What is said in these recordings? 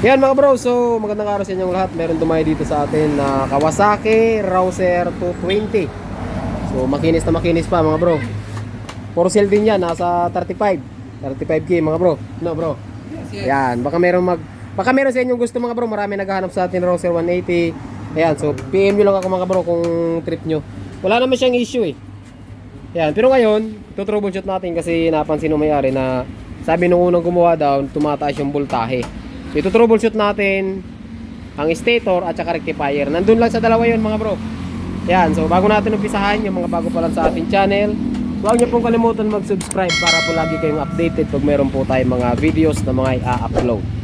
Yan mga bro, so magandang araw sa inyong lahat. Meron dumayo dito sa atin na Kawasaki Rouser 220. So makinis na makinis pa mga bro. For sale din yan, nasa 35. 35k mga bro. No bro? Yan, baka meron mag Baka meron sa inyong gusto mga bro, marami naghahanap sa atin Rouser 180. Ayan, so PM nyo lang ako mga bro kung trip nyo. Wala naman siyang issue eh. Yan, pero ngayon, tutroubleshoot natin kasi napansin ng may-ari na sabi nung unang gumawa daw, tumataas yung voltahe. Ito troubleshoot natin ang stator at saka rectifier. Nandun lang sa dalawa yun mga bro. Yan, so bago natin umpisahan yung mga bago pa lang sa ating channel, huwag niyo pong kalimutan mag-subscribe para po lagi kayong updated pag meron po tayong mga videos na mga i-upload.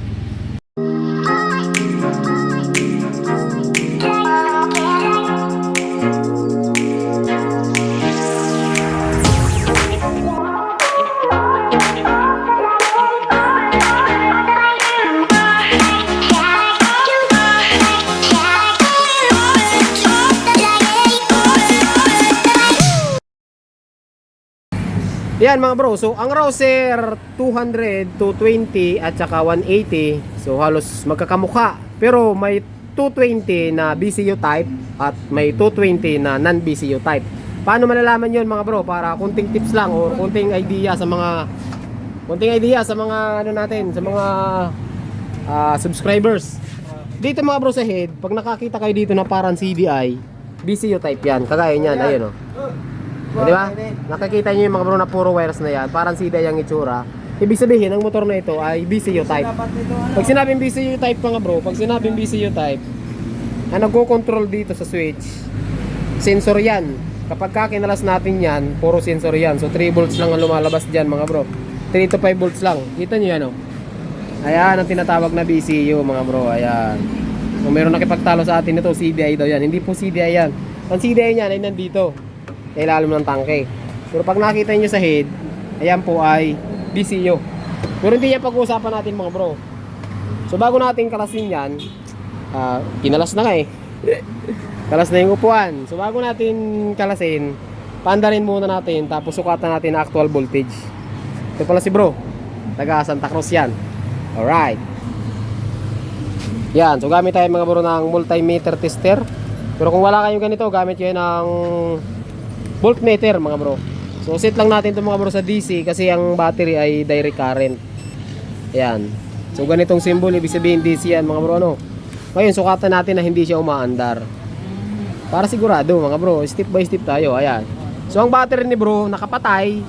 Yan mga bro, so ang Rouser 200, 220 at saka 180, so halos magkakamukha. Pero may 220 na BCU type at may 220 na non-BCU type. Paano malalaman yon mga bro? Para kunting tips lang o kunting idea sa mga kunting idea sa mga ano natin, sa mga ah, subscribers. Dito mga bro sa head, pag nakakita kayo dito na parang CDI, BCU type yan. Kagaya niyan, ayun oh. Di ba? Nakikita niyo yung mga bro na puro wires na yan, parang sida yung itsura. Ibig sabihin, ang motor na ito ay BCU type. Pag sinabing BCU type mga bro, pag sinabing BCU type, ang nagko-control dito sa switch, sensor yan. Kapag ka kinalas natin yan, puro sensor yan. So 3 volts lang ang lumalabas dyan mga bro. 3 to 5 volts lang. Kita nyo yan o. Ayan ang tinatawag na BCU mga bro. Ayan. Kung meron nakipagtalo sa atin ito, CDI daw yan. Hindi po CDI yan. Ang CDI niyan ay nandito sa ilalim ng tangke. Pero pag nakita nyo sa head, ayan po ay BCU. Pero hindi yan pag-uusapan natin mga bro. So bago natin kalasin yan, ah, kinalas na nga eh. Kalas na yung upuan. So bago natin kalasin, paandarin muna natin tapos sukatan natin ang actual voltage. Ito pala si bro. Taga Santa Cruz yan. Alright. Yan. So gamit tayo mga bro ng multimeter tester. Pero kung wala kayong ganito, gamit kayo ng voltmeter mga bro. So set lang natin ito mga bro sa DC kasi ang battery ay direct current. Ayan. So ganitong symbol ibig sabihin DC yan mga bro ano. Ngayon sukatan natin na hindi siya umaandar. Para sigurado mga bro, step by step tayo. Ayan. So ang battery ni bro nakapatay.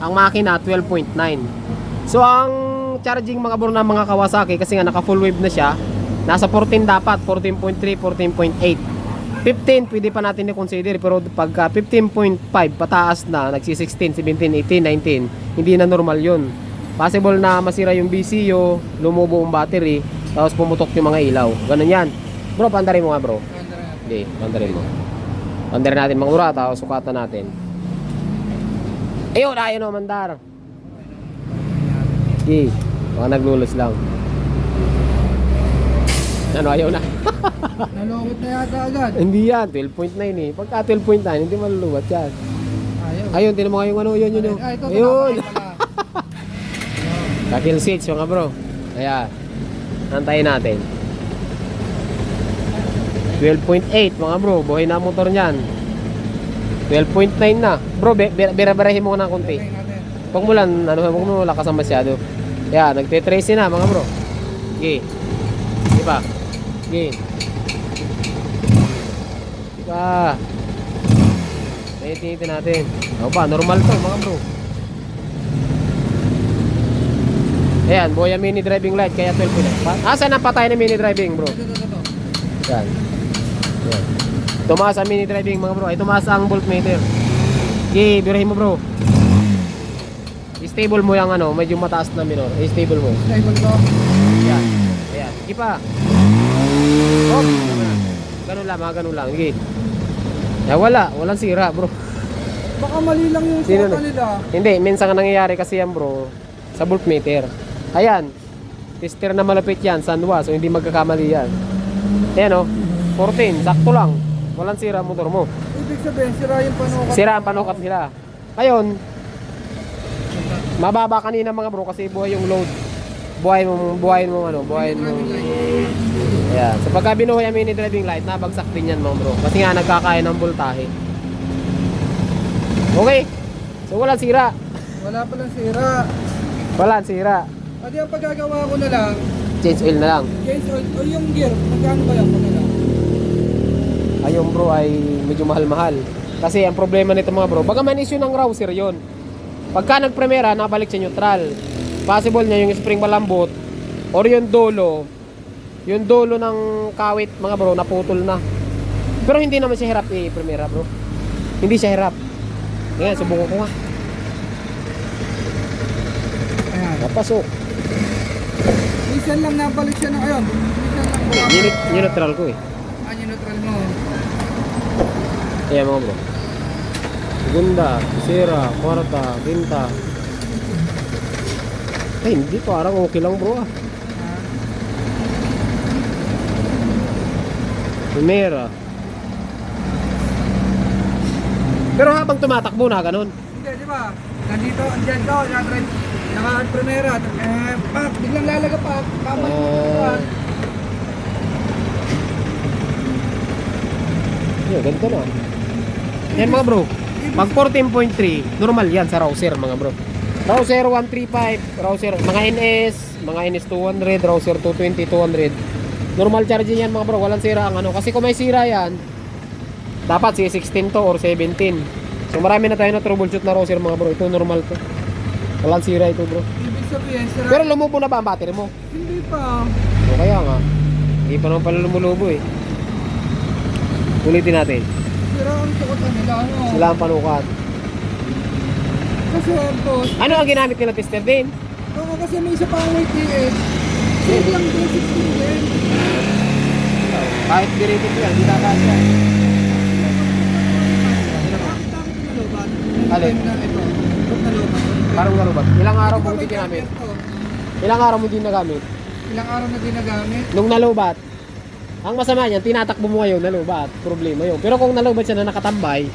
Ang makina 12.9. So ang charging mga bro ng mga Kawasaki kasi nga naka full wave na siya. Nasa 14 dapat, 14.3, 14.8. 15 pwede pa natin i-consider. Pero pagka 15.5 pataas na nagsi 16, 17, 18, 19 hindi na normal yun. Possible na masira yung BCU lumubo ang battery tapos pumutok yung mga ilaw. Ganun yan. Bro pandarin mo nga bro. Hindi pandarin mo. Pandarin natin mga bro tapos sukatan natin. Ayun ayun o mandar. Okay mga naglulos lang. Ano ayaw na Nalokot na yata agad. Hindi yan, 12.9 eh. Pagka 12.9, hindi maluluwat yan. Ayaw. Ayun, tinan mo nga yung ano, yun, yun, yun. Ay, ito, Ayun. Kakil switch mga bro. Ayan. Antayin natin. 12.8 mga bro. Buhay na ang motor niyan. 12.9 na. Bro, bira-birahin mo na konti. Mo lang, ano, huwag mo lakasan masyado. Ayan, nagte-trace na mga bro. Okay. Di ba? Okay. Di ba? Tinitin natin. Ano pa, normal to mga bro. Ayan, Boya mini driving light kaya 12 na. Pa- Asan ang patay na mini driving bro? Ito, ito, ito, ito. Yan. Yan. Tumaas ang mini driving mga bro. Ay tumaas ang voltmeter. Okay, birahin mo bro. I-stable mo yung ano, medyo mataas na minor. I-stable mo. Stable to. Yan. Ayan. Sige pa. Oh, ganun lang, mga ganun lang. Sige. Ya, wala. Walang sira bro. Baka mali lang yung Sino na? nila. Hindi, minsan nangyayari kasi yan bro, sa voltmeter. Ayan, tester na malapit yan, sanwa, so hindi magkakamali yan. Ayan o, 14, sakto lang. Walang sira ang motor mo. Ibig sabihin, sira yung panukat. Sira ang panukat nila. Ngayon, mababa kanina mga bro kasi buhay yung load. Buhayin mo, buhayin mo ano, buhayin mo. Ayan. So pagka binuhay ang mini driving light, nabagsak din yan mga bro. Kasi nga nagkakaya ng voltahe. Okay. So wala sira. Wala palang sira. Wala sira. At yung pagkagawa ko na lang, Change oil na lang. change oil, o yung gear, magkano ba yan pag ano? Ayun bro ay medyo mahal-mahal. Kasi ang problema nito mga bro, baga man issue ng rouser yon. Pagka nagpremera, nabalik sa neutral. Possible niya yung spring malambot or yung dolo, yung dolo ng kawit mga bro, naputol na. Pero hindi naman siya hirap i-premera bro. Hindi siya hirap. Ngayon, subukan ko nga. Napasok. Minsan lang nabalik siya na ngayon. Minsan lang wala. Yun, yun neutral ko eh. Ano yung neutral mo? Kaya mga bro. Segunda, sira, kwarta, quinta. Ay, hindi parang okay lang bro ah. Primera. Pero habang tumatakbo na ganun. Hindi, di ba? Nandito, andyan daw, nakatry, naka-primera. Eh, pak, biglang lalaga pa. Papak. Ah. Yun, ganito na. Yan mga bro. Pag 14.3, normal yan sa rouser mga bro. Rouser 135, rouser mga NS, mga NS 200, rouser 220, 200. Normal charging yan mga bro, walang sira ang ano. Kasi kung may sira yan, dapat si 16 to or 17. So marami na tayo na troubleshoot na rouser mga bro. Ito normal to. Walang sira ito bro. Ibig sabihin, sira. Pero lumubo na ba ang battery mo? hindi pa. O kaya nga, hindi pa naman pala lumulubo eh. Ulitin natin. Sira ang sukotan nila, ano? Sila ang panukat. Kasi, boss, Ano ang ginamit nila tester din? Oo, kasi may isa pang YTS. Save lang 316 din. Kahit diritin ko yan, hindi ako nalobat? Alin? Parang nalubat. Ilang araw mo hindi ginamit? Ilang araw mo din nagamit? Ilang araw na din nagamit? Nung nalubat, ang masama niyan, tinatakbo mo ngayon, nalubat. Problema yun. Pero kung nalubat siya na nakatambay,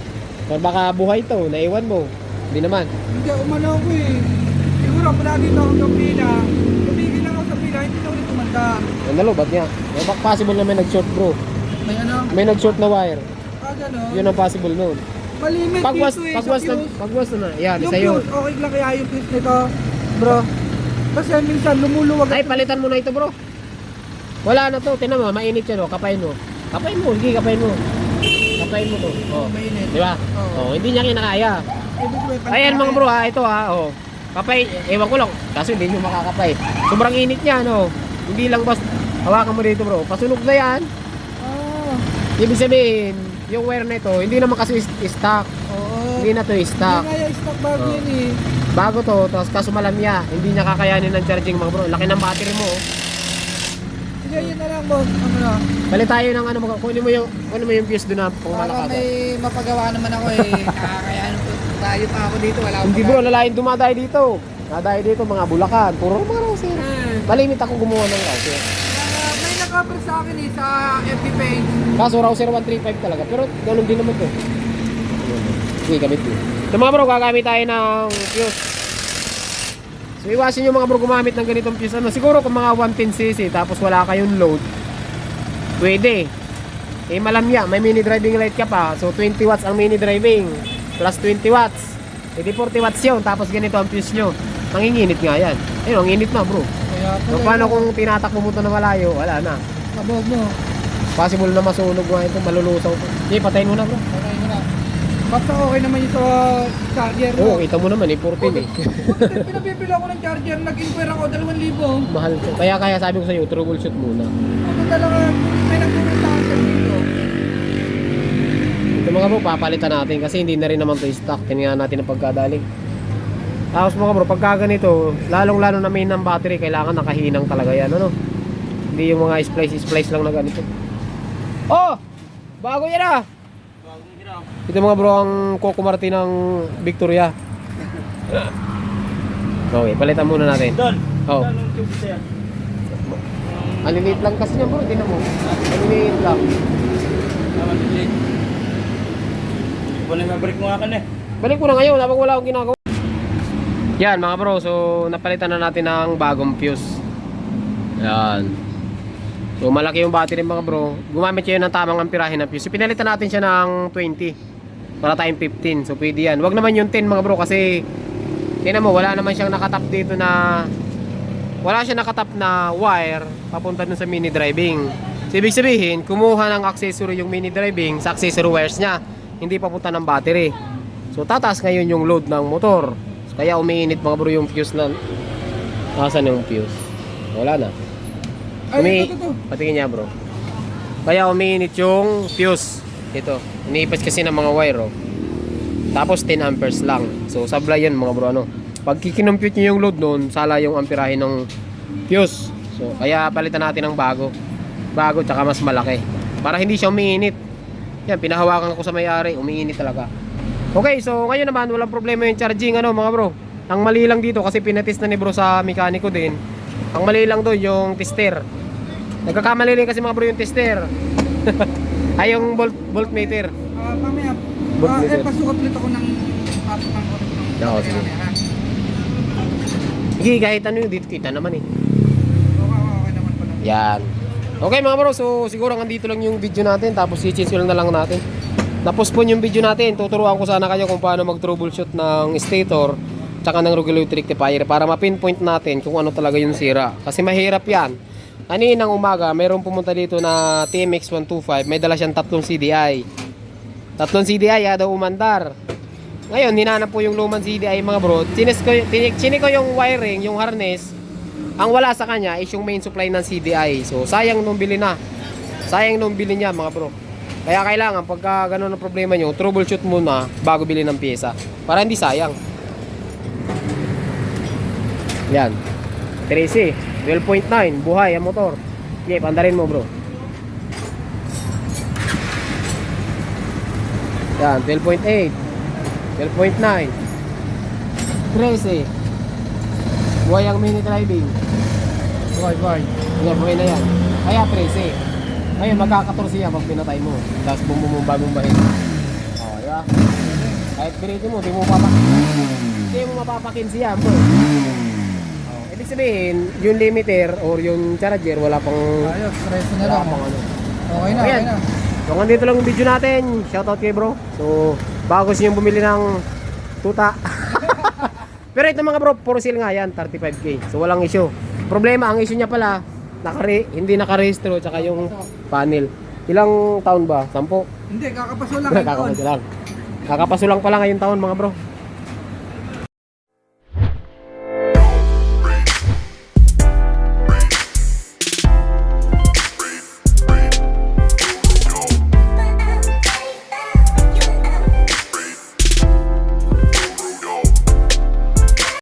or baka buhay to, naiwan mo. Hindi naman. Hindi, umano ko eh. Siguro, mula dito hanggang pila. Tumigil lang ako sa pila, hindi na ulit tumanda. Yung nalubat niya. Eh, bak- possible na may nag-short bro. May ano? May nag-short na wire. Ah, gano'n? Yun ang possible noon. Malimit Pagwas, dito eh, pagwas sa na, fuse. pagwas na. Yan, Yung isa yun. fuse, okay lang kaya yung fuse nito, bro. Kasi minsan lumuluwag. Ay, palitan mo na ito bro. Wala na to. Tinan mo, mainit yan o. Kapain mo. Kapain mo. Sige, kapain mo. Kapain mo to. Oh. mainit. Di ba? Oo. Oh, hindi niya kinakaya. Ayan mga bro ha, ito ha. Oh. Kapay, ewan ko lang. Kaso hindi nyo makakapay. Sobrang init niya, no? Hindi lang bas, hawakan mo dito bro. Pasunog na yan. Ah, Ibig sabihin, yung wire na ito, hindi naman kasi stock. oo. Hindi na to Hindi stock. nga yung stock bago Oo. yun eh. Bago to, tapos kaso malamya, hindi niya kakayanin ng charging mga bro. Laki ng battery mo. oh. Sige, yun na lang boss. Ano na? Bali tayo ng ano, kunin mo yung, kunin mo yung fuse doon na Para may mapagawa naman ako eh. Kakakayanan ko. Tayo pa ako dito. Wala Hindi bro, lalayin dumadayo dito. Dadayo dito, mga bulakan. Puro mga rouser. Eh, Malimit ako gumawa ng rouser. ah, may nakaper sa akin eh sa FB page. Kaso rouser 135 talaga. Pero ganun din naman to. Sige, gamit ko. So mga bro, gagamit tayo ng fuse. So iwasin nyo mga bro gumamit ng ganitong fuse. Ano, siguro kung mga 110cc tapos wala kayong load, pwede. Eh malamya, may mini driving light ka pa. So 20 watts ang mini driving. Plus 20 watts. Eh di 40 watts yun. Tapos ganito ang fuse nyo. Nanginginit nga yan. Ayun, ang init na bro. Kaya So paano kung tinatakbo mo to na malayo? Wala na. Kabog mo. Possible na masunog nga ito, malulusaw to. Sige, patayin mo na bro. Okay mo na. Basta okay naman yung sa charger Oo, mo. kita mo naman eh, 14 eh. Buti pinabibili ako ng charger. Nag-inquire ako 2,000. Mahal to. Kaya kaya sabi ko sa iyo, troubleshoot muna. Ako talaga, may nagpupunta ako. Ito mga bro, papalitan natin kasi hindi na rin naman to stock. Tingnan natin ang pagkadaling. Tapos mga bro, pagka ganito, lalong lalo na main ng battery, kailangan nakahinang talaga yan, ano? Hindi yung mga splice-splice lang na ganito. Oh! Bago yan ah! Ito mga bro, ang Coco Martin ng Victoria. Okay, palitan muna natin. Don, Oh. Aliliit lang kasi yan bro, tinan mo. Aliliit lang. Tama din. Wala nga break mo nga ka na eh. Balik mo na ngayon habang wala akong ginagawa. Yan mga bro, so napalitan na natin ng bagong fuse. Yan. So malaki yung battery mga bro. Gumamit kayo ng tamang amperahe ng fuse. So, pinalitan natin siya ng 20 para tayong 15. So pwede yan. Wag naman yung 10 mga bro kasi tingnan mo wala naman siyang nakatap dito na wala siya nakatap na wire papunta dun sa mini driving. So ibig sabihin, kumuha ng accessory yung mini driving sa accessory wires niya, hindi papunta ng battery. So tataas ngayon yung load ng motor. So, kaya umiinit mga bro yung fuse na Nasaan yung fuse? Wala na. Ay, Umi ito. Patingin niya bro. Kaya umiinit yung fuse. Ito. Iniipas kasi ng mga wire oh. Tapos 10 amperes lang. So sablay yan mga bro ano. Pag kikinompute nyo yung load nun, sala yung amperahe ng fuse. So kaya palitan natin ng bago. Bago tsaka mas malaki. Para hindi siya umiinit. Yan, pinahawakan ko sa may-ari, umiinit talaga. Okay, so ngayon naman walang problema yung charging ano mga bro. Ang mali lang dito kasi pinatis na ni bro sa mekaniko din. Ang mali lang doon yung tester. Nagkakamali rin kasi mga bro yung tester. Ay yung volt voltmeter. Ah, mamaya. Ba't Ah, may eh, ganun? pasukot ulit ako ng pasok ng oras ng Oo, sige. mamaya? Sige, kahit ano yung dito kita naman eh. Okay, okay naman pala. Yan. Okay mga bro, so siguro hanggang dito lang yung video natin tapos i-chisel na lang natin. Tapos po yung video natin, tuturuan ko sana kayo kung paano mag-troubleshoot ng stator tsaka ng regulator rectifier para ma-pinpoint natin kung ano talaga yung sira. Kasi mahirap yan. Kaninang umaga, mayroong pumunta dito na TMX 125, may dala siyang tatlong CDI. Tatlong CDI, ya daw umandar. Ngayon, hinanap po yung lumang CDI mga bro. Chinis ko, chinik ko yung wiring, yung harness. Ang wala sa kanya is yung main supply ng CDI. So, sayang nung bili na. Sayang nung bili niya mga bro. Kaya kailangan pagka ganun ang problema nyo, troubleshoot muna bago bili ng pyesa. Para hindi sayang. Yan. 13. 12.9. Buhay ang motor. Sige, pandarin mo bro. Yan, 12.8. 12.9. 13. Buhay ang mini driving. Buhay, buhay. Yan, buhay na yan. Kaya 13. Ngayon, magkakatorsi yan pag pinatay mo. Tapos bumubong bagong bahid. Oh, di ba? Kahit pinito mo, di mo papakin. Hindi mo mapapakin siya, bro. Oh, ibig sabihin, yung limiter or yung charger, wala pang... Ayos, preso na lang. pang ano. Okay na, Ayan. okay na. So, hanggang dito lang yung video natin. Shoutout kay bro. So, bago nyo bumili ng tuta. Pero ito mga bro, puro sale nga yan, 35k. So, walang issue. Problema, ang issue niya pala, nakare, hindi nakarehistro, tsaka yung panel. Ilang taon ba? Sampo? Hindi, kakapaso lang. Kakapaso lang. Kakapaso lang pala ngayong taon mga bro.